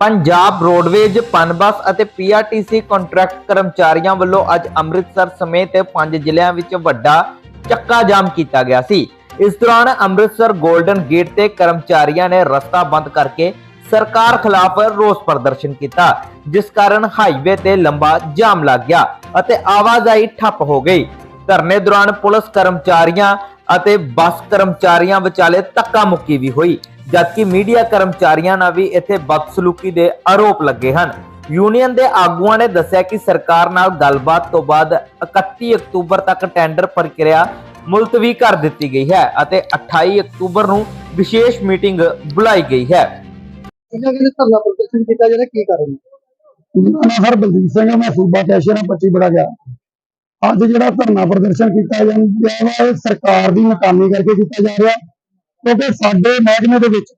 Punjab roadways, Punbus ਅਤੇ PRTC contract ਕਰਮਚਾਰੀਆਂ ਵੱਲੋਂ ਅੱਜ ਅੰਮ੍ਰਿਤਸਰ ਸਮੇਤ ਪੰਜ ਜ਼ਿਲ੍ਹਿਆਂ ਵਿੱਚ ਵੱਡਾ ਚੱਕਾ ਜਾਮ ਕੀਤਾ ਗਿਆ ਸੀ। ਇਸ ਦੌਰਾਨ ਅੰਮ੍ਰਿਤਸਰ 골ਡਨ ਗੇਟ ਤੇ ਕਰਮਚਾਰੀਆਂ ਨੇ ਰਸਤਾ ਬੰਦ ਕਰਕੇ ਸਰਕਾਰ ਖਿਲਾਫ ਰੋਸ ਪ੍ਰਦਰਸ਼ਨ ਕੀਤਾ, ਜਿਸ ਕਾਰਨ ਹਾਈਵੇ ਤੇ ਲੰਬਾ ਜਾਮ ਲੱਗ ਗਿਆ ਅਤੇ ਆਵਾਜਾਈ ਠੱਪ ਹੋ ਗਈ। ਧਰਨੇ ਦੌਰਾਨ ਪੁਲਿਸ ਕਰਮਚਾਰੀਆਂ ਅਤੇ ਬੱਸ ਕਰਮਚਾਰੀਆਂ ਵਿਚਾਲੇ ਧੱਕਾ ਮੁੱਕੀ ਵੀ ਹੋਈ ਜਦਕਿ ਮੀਡੀਆ ਕਰਮਚਾਰੀਆਂ ਨਾਲ ਵੀ ਇੱਥੇ ਬਦਸਲੂਕੀ ਦੇ ਆਰੋਪ ਲੱਗੇ ਹਨ। ਯੂਨੀਅਨ ਦੇ ਆਗੂਆਂ ਨੇ ਦੱਸਿਆ ਕਿ ਸਰਕਾਰ ਨਾਲ ਗੱਲਬਾਤ ਤੋਂ ਬਾਅਦ 31 ਅਕਤੂਬਰ ਤੱਕ ਟੈਂਡਰ ਪ੍ਰਕਿਰਿਆ ਮੁਲਤਵੀ ਕਰ ਦਿੱਤੀ ਗਈ ਹੈ ਅਤੇ 28 ਅਕਤੂਬਰ ਨੂੰ ਵਿਸ਼ੇਸ਼ ਮੀਟਿੰਗ ਬੁਲਾਈ ਗਈ ਹੈ। ਇਹਨਾਂ ਕਹਿੰਦੇ ਧਰਨਾ ਪ੍ਰਦਰਸ਼ਨ ਕੀਤਾ ਜਿਹੜਾ ਕੀ ਕਾਰਨ ਸਰ ਬਲਜੀਤ ਸਿੰਘ ਮੈਂ ਸੂਬਾ ਕੈਸ਼ੀਅਰ ਹਾਂ 25 ਬੜਾ ਗਿਆ। ਅੱਜ ਜਿਹੜਾ ਧਰਨਾ ਪ੍ਰਦਰਸ਼ਨ ਕੀਤਾ ਜਾਂਦਾ ਵਾ, ਇਹ ਸਰਕਾਰ ਦੀ ਨਾਕਾਮੀ ਕਰਕੇ ਕੀਤਾ ਜਾ ਰਿਹਾ। ਕਿਉਂਕਿ ਸਾਡੇ ਮਹਿਕਮੇ ਦੇ ਵਿੱਚ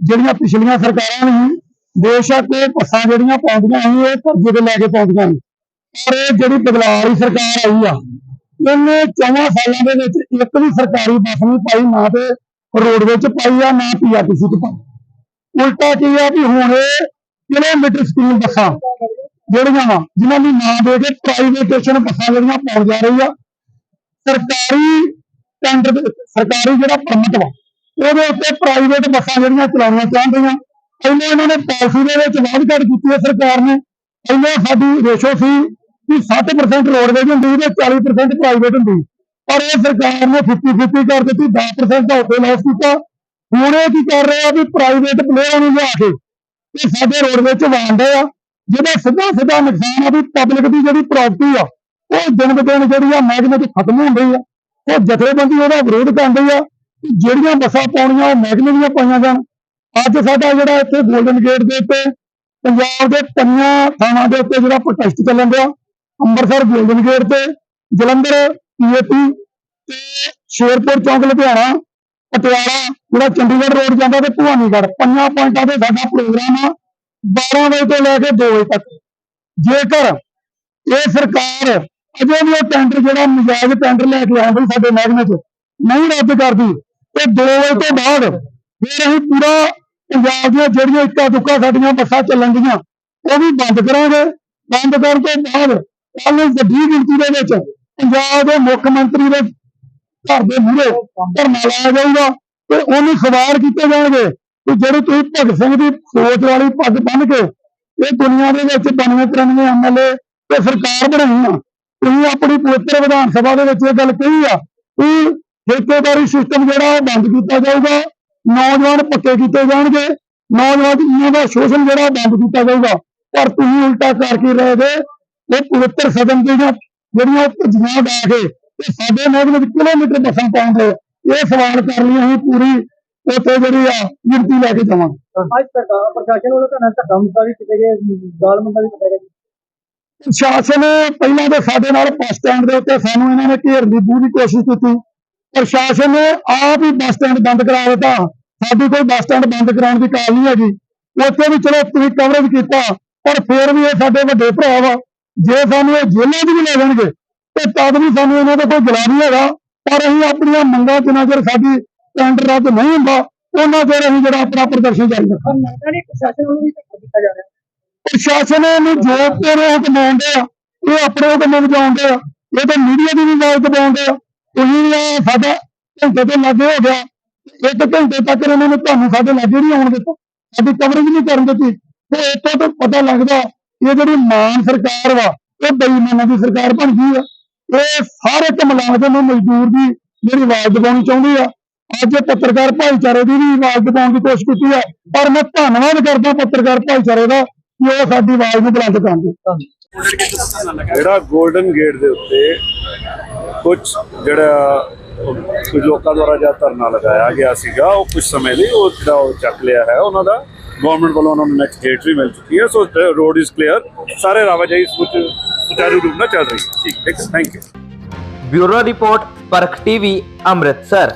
ਜਿਹੜੀਆਂ ਪਿਛਲੀਆਂ ਸਰਕਾਰਾਂ ਨੇ, ਬੇਸ਼ੱਕ ਇਹ ਬੱਸਾਂ ਜਿਹੜੀਆਂ ਪਾਉਂਦੀਆਂ ਸੀ, ਇਹ ਕਰਜ਼ੇ ਤੇ ਲੈ ਕੇ ਪਾਉਂਦੀਆਂ ਨੇ। ਪਰ ਇਹ ਜਿਹੜੀ ਬਦਲਾਅ ਵਾਲੀ ਸਰਕਾਰ ਆਈ ਆ, ਇਹਨੇ ਚੌਵਾਂ ਸਾਲਾਂ ਦੇ ਵਿੱਚ ਇੱਕ ਵੀ ਸਰਕਾਰੀ ਬੱਸ ਨਹੀਂ ਪਾਈ, ਨਾ ਤੇ ਰੋਡਵੇਜ਼ ਚ ਪਾਈ ਆ, ਨਾ ਪੀਆਰਟੀਸੀ ਚ ਪਾਈ। ਉਲਟਾ ਕੀ ਆ ਵੀ ਹੁਣ ਇਹ ਕਿਲੋਮੀਟਰ ਸਕੀਮ ਬੱਸਾਂ ਜਿਹੜੀਆਂ ਵਾ, ਜਿਨ੍ਹਾਂ ਦੀ ਨਾਂ ਦੇ ਕੇ ਪ੍ਰਾਈਵੇਟੇਸ਼ਨ ਬੱਸਾਂ ਜਿਹੜੀਆਂ ਪਾਉਣ ਜਾ ਰਹੀ ਆ, ਸਰਕਾਰੀ ਟੈਂਡਰ ਸਰਕਾਰੀ ਜਿਹੜਾ ਪਰਮਿਟ ਵਾ, ਉਹਦੇ ਉੱਤੇ ਪ੍ਰਾਈਵੇਟ ਬੱਸਾਂ ਜਿਹੜੀਆਂ ਚਲਾਉਣੀਆਂ ਚਾਹੁੰਦੀਆਂ। ਪਹਿਲਾਂ ਇਹਨਾਂ ਨੇ ਪਾਲਿਸੀ ਦੇ ਵਿੱਚ ਵਾਅਦ ਘੜ ਕੀਤੀ ਹੈ ਸਰਕਾਰ ਨੇ। ਪਹਿਲਾਂ ਸਾਡੀ ਰੇਸ਼ੋ ਸੀ ਕਿ 60% ਰੋਡਵੇਜ਼ ਹੁੰਦੀ ਤੇ 40% ਪ੍ਰਾਈਵੇਟ ਹੁੰਦੀ ਪਰ ਇਹ ਸਰਕਾਰ ਨੇ 50-50 ਕਰ ਦਿੱਤੀ 10% ਦਾ ਉੱਤੇ ਲਾਸ ਕੀਤਾ। ਹੁਣ ਇਹ ਕੀ ਕਰ ਰਿਹਾ ਵੀ ਪ੍ਰਾਈਵੇਟ ਪਲੇਅਰਾਂ ਨੂੰ ਲਿਆ ਕੇ ਇਹ ਸਾਡੇ ਰੋਡਵੇਜ਼ ਚ ਵਾਂਡੇ ਆ। ਜਿਹਦਾ ਸਿੱਧਾ ਸਿੱਧਾ ਨੁਕਸਾਨ ਆ ਵੀ ਪਬਲਿਕ ਦੀ ਜਿਹੜੀ ਪ੍ਰਾਪਰਟੀ ਆ, ਉਹ ਦਿਨ ਬ ਦਿਨ ਜਿਹੜੀ ਆ ਮਹਿਕਮੇ ਚ ਖਤਮ ਹੋ ਰਹੀ ਆ। ਉਹ ਜਥੇਬੰਦੀ ਉਹਦਾ ਵਿਰੋਧ ਕਰ ਰਹੀ ਆ ਜਿਹੜੀਆਂ ਬੱਸਾਂ ਪਾਉਣੀਆਂ ਉਹ ਮਹਿਕਮੇ ਦੀਆਂ ਪਾਈਆਂ ਜਾਣ। ਅੱਜ ਸਾਡਾ ਜਿਹੜਾ ਇੱਥੇ ਗੋਲਡਨ ਗੇਟ ਦੇ ਉੱਤੇ, ਪੰਜਾਬ ਦੇ ਪੰਜਾਂ ਥਾਵਾਂ ਦੇ ਉੱਤੇ ਜਿਹੜਾ ਪ੍ਰੋਟੈਸਟ ਚੱਲਣ ਡਿਆ, ਅੰਮ੍ਰਿਤਸਰ ਗੋਲਡਨ ਗੇਟ ਤੇ, ਜਲੰਧਰ ਪੀਏਪੀ ਤੇ ਸ਼ੇਰਪੁਰ ਚੌਂਕ ਲੁਧਿਆਣਾ, ਪਟਿਆਲਾ, ਜਿਹੜਾ ਚੰਡੀਗੜ੍ਹ ਰੋਡ ਜਾਂਦਾ ਤੇ ਭਵਾਨੀਗੜ੍ਹ, ਪੰਜਾਂ ਪੁਆਇੰਟਾਂ ਤੇ ਸਾਡਾ ਪ੍ਰੋਗਰਾਮ ਆ। 12 ਵਜੇ ਤੋਂ ਲੈ ਕੇ 2 ਵਜੇ ਤੱਕ। ਜੇਕਰ ਇਹ ਸਰਕਾਰ ਅਜੇ ਵੀ ਉਹ ਟੈਂਡਰ ਜਿਹੜਾ ਨਜਾਇਜ਼ ਟੈਂਡਰ ਲੈ ਕੇ ਆਉਂਦੀ ਸਾਡੇ ਮਹਿਕਮੇ 'ਚ ਨਹੀਂ ਰੱਦ ਕਰਦੀ, ਤੇ 2 ਵਜੇ ਤੋਂ ਬਾਅਦ ਫਿਰ ਅਸੀਂ ਪੂਰਾ ਪੰਜਾਬ ਦੀਆਂ ਜਿਹੜੀਆਂ ਇੱਕਾ ਦੁੱਕਾ ਸਾਡੀਆਂ ਬੱਸਾਂ ਚੱਲਣਗੀਆਂ ਉਹ ਵੀ ਬੰਦ ਕਰਾਂਗੇ। ਬੰਦ ਕਰਨ ਤੋਂ ਬਾਅਦ ਕੱਲ ਨੂੰ ਵੱਡੀ ਗਿਣਤੀ ਦੇ ਵਿੱਚ ਪੰਜਾਬ ਦੇ ਮੁੱਖ ਮੰਤਰੀ ਦੇ ਘਰ ਦੇ ਮੂਹਰੇ ਧਰਨਾ ਲਾਇਆ ਜਾਊਗਾ ਤੇ ਉਹਨੂੰ ਸਵਾਲ ਕੀਤੇ ਜਾਣਗੇ ਕਿ ਜਿਹੜੇ ਤੁਸੀਂ ਭਗਤ ਸਿੰਘ ਦੀ ਸੋਚ ਵਾਲੀ ਪੱਗ ਬੰਨ ਕੇ ਇਹ ਦੁਨੀਆ ਦੇ ਵਿੱਚ 92 93 ਐਮਐਲਏ ਤੇ ਸਰਕਾਰ ਬਣਾਈ ਆ ਤੁਸੀਂ ਆਪਣੀ ਪਵਿੱਤਰ ਵਿਧਾਨ ਸਭਾ ਦੇ ਵਿੱਚ ਇਹ ਗੱਲ ਕਹੀ ਆ ਕਿ ਠੇਕੇਦਾਰੀ ਸਿਸਟਮ ਜਿਹੜਾ ਉਹ ਬੰਦ ਕੀਤਾ ਜਾਊਗਾ, ਨੌਜਵਾਨ ਪੱਕੇ ਕੀਤੇ ਜਾਣਗੇ, ਨੌਜਵਾਨਾਂ ਦਾ ਸ਼ੋਸ਼ਣ ਜਿਹੜਾ ਬੰਦ ਕੀਤਾ ਜਾਊਗਾ। ਪਰ ਤੁਸੀਂ ਉਲਟਾ ਕਰਕੇ ਰਹੇ ਜੇ ਇਹ ਪਵਿੱਤਰ ਸਦਨ ਦੀਆਂ ਜਿਹੜੀਆਂ ਧੱਜੀਆਂ ਡਾ ਕੇ ਤੇ ਸਾਡੇ ਨੌਜਵਾਨ ਕਿਲੋਮੀਟਰ ਬੱਸਾਂ ਪਾਉਂਦੇ ਇਹ ਸਵਾਲ ਕਰ ਲਈ ਅਸੀਂ ਪੂਰੀ ਉੱਥੇ ਜਿਹੜੀ ਆ ਗਿਣਤੀ ਲੈ ਕੇ ਜਾਵਾਂਗੇ ਅੱਜ ਸਰਕਾਰ ਪ੍ਰਸ਼ਾਸਨ ਵੱਲੋਂ ਧਰਨਾ ਧੱਕਾ ਮੁੱਕਾ ਵੀ ਕੀਤੇ ਗਏ ਗਾਲ ਮੰਦਾ ਵੀ ਕੀਤਾ ਗਿਆ ਪ੍ਰਸ਼ਾਸਨ ਪਹਿਲਾਂ ਤਾਂ ਸਾਡੇ ਨਾਲ ਬੱਸ ਸਟੈਂਡ ਦੇ ਉੱਤੇ ਸਾਨੂੰ ਇਹਨਾਂ ਨੇ ਘੇਰਨ ਦੀ ਪੂਰੀ ਕੋਸ਼ਿਸ਼ ਕੀਤੀ। ਪ੍ਰਸ਼ਾਸਨ ਨੇ ਆਪ ਹੀ ਬੱਸ ਸਟੈਂਡ ਬੰਦ ਕਰਾ ਦਿੱਤਾ। ਸਾਡੀ ਕੋਈ ਬੱਸ ਸਟੈਂਡ ਬੰਦ ਕਰਾਉਣ ਦੀ ਕਾਲ ਨਹੀਂ ਹੈਗੀ। ਉੱਥੇ ਵੀ ਚਲੋ ਤੁਸੀਂ ਕਵਰੇਜ ਕੀਤਾ ਪਰ ਫਿਰ ਵੀ ਇਹ ਸਾਡੇ ਵੱਡੇ ਭਰਾ ਵਾ। ਜੇ ਸਾਨੂੰ ਇਹ ਜੇਲ੍ਹਾਂ 'ਚ ਵੀ ਲੈ ਜਾਣਗੇ ਤੇ ਤਦ ਵੀ ਸਾਨੂੰ ਇਹਨਾਂ ਦਾ ਕੋਈ ਜਲਾ ਨਹੀਂ ਹੈਗਾ। ਪਰ ਅਸੀਂ ਆਪਣੀਆਂ ਮੰਗਾਂ ਜਿੰਨਾ ਚਿਰ ਸਾਡੀ ਟੈਂਡਰ ਰੱਦ ਨਹੀਂ ਹੁੰਦਾ ਉਹਨਾਂ ਚਿਰ ਅਸੀਂ ਜਿਹੜਾ ਆਪਣਾ ਪ੍ਰਦਰਸ਼ਨ ਜਾਰੀ ਰੱਖਾਂਗੇ ਪ੍ਰਸ਼ਾਸਨ ਵੱਲੋਂ ਵੀ ਧੱਕਾ ਕੀਤਾ ਜਾ ਰਿਹਾ। ਪ੍ਰਸ਼ਾਸਨ ਨੂੰ ਜੋ ਤੇਰੇ ਹੁਕਮ ਆਉਂਦੇ ਆ ਇਹ ਆਪਣੇ ਹੁਕਮ ਵਜਾਉਂਦੇ ਆ ਇਹ ਤਾਂ ਮੀਡੀਆ ਦੀ ਵੀ ਆਵਾਜ਼ ਦਬਾਉਂਦੇ ਆ। ਤੁਸੀਂ ਸਾਡਾ ਘੰਟੇ ਤੋਂ ਲੱਗੇ ਹੋ ਗਿਆ ਇੱਕ ਘੰਟੇ ਤੱਕ ਇਹਨਾਂ ਨੇ ਤੁਹਾਨੂੰ ਸਾਡੇ ਲਾਗੇ ਨਹੀਂ ਆਉਣ ਦਿੱਤਾ। ਸਾਡੀ ਕਵਰੇਜ ਨਹੀਂ ਕਰਨ ਦਿੱਤੀ। ਤੇ ਇੱਥੋਂ ਤੋਂ ਪਤਾ ਲੱਗਦਾ ਇਹ ਜਿਹੜੀ ਮਾਨ ਸਰਕਾਰ ਵਾ ਇਹ ਬੇਈਮਾਨਾਂ ਦੀ ਸਰਕਾਰ ਬਣ ਗਈ ਆ। ਇਹ ਸਾਰੇ ਇੱਕ ਮੁਲਾਜ਼ਮ ਨੂੰ ਮਜ਼ਦੂਰ ਦੀ ਜਿਹੜੀ ਆਵਾਜ਼ ਦਬਾਉਣੀ ਚਾਹੁੰਦੀ ਆ ਅੱਜ ਪੱਤਰਕਾਰ ਭਾਈਚਾਰੇ ਦੀ ਵੀ ਆਵਾਜ਼ ਦਬਾਉਣ ਦੀ ਕੋਸ਼ਿਸ਼ ਕੀਤੀ ਆ ਪਰ ਮੈਂ ਧੰਨਵਾਦ ਕਰਦਾ ਪੱਤਰਕਾਰ ਭਾਈਚਾਰੇ ਦਾ ਕਿ ਉਹ ਸਾਡੀ ਆਵਾਜ਼ ਨੂੰ ਬੁਲੰਦ ਕਰਦੇ ਜਿਹੜਾ 골ਡਨ ਗੇਟ ਦੇ ਉੱਤੇ ਕੁਝ ਜਿਹੜਾ ਕੁਝ ਲੋਕਾਂ ਦੁਆਰਾ ਜਿਹੜਾ ਧਰਨਾ ਲਗਾਇਆ ਗਿਆ ਸੀਗਾ ਉਹ ਕੁਝ ਸਮੇਂ ਲਈ ਉਹ ਜਿਹੜਾ ਉਹ ਚੱਕ ਲਿਆ ਹੈ। ਉਹਨਾਂ ਦਾ ਗਵਰਨਮੈਂਟ ਵੱਲੋਂ ਉਹਨਾਂ ਨੂੰ ਨੈਕਸਟ ਡੇਟ ਵੀ ਮਿਲ ਚੁੱਕੀ ਹੈ। ਸੋ ਰੋਡ ਇਜ਼ ਕਲੀਅਰ ਸਾਰੇ ਆਵਾਜਾਈ ਸੁਚ ਸੁਚਾਰੂ ਰੂਪ ਨਾਲ ਚੱਲ ਰਹੀ ਹੈ। ਠੀਕ ਹੈ thank you bureau report Parakh TV Amritsar.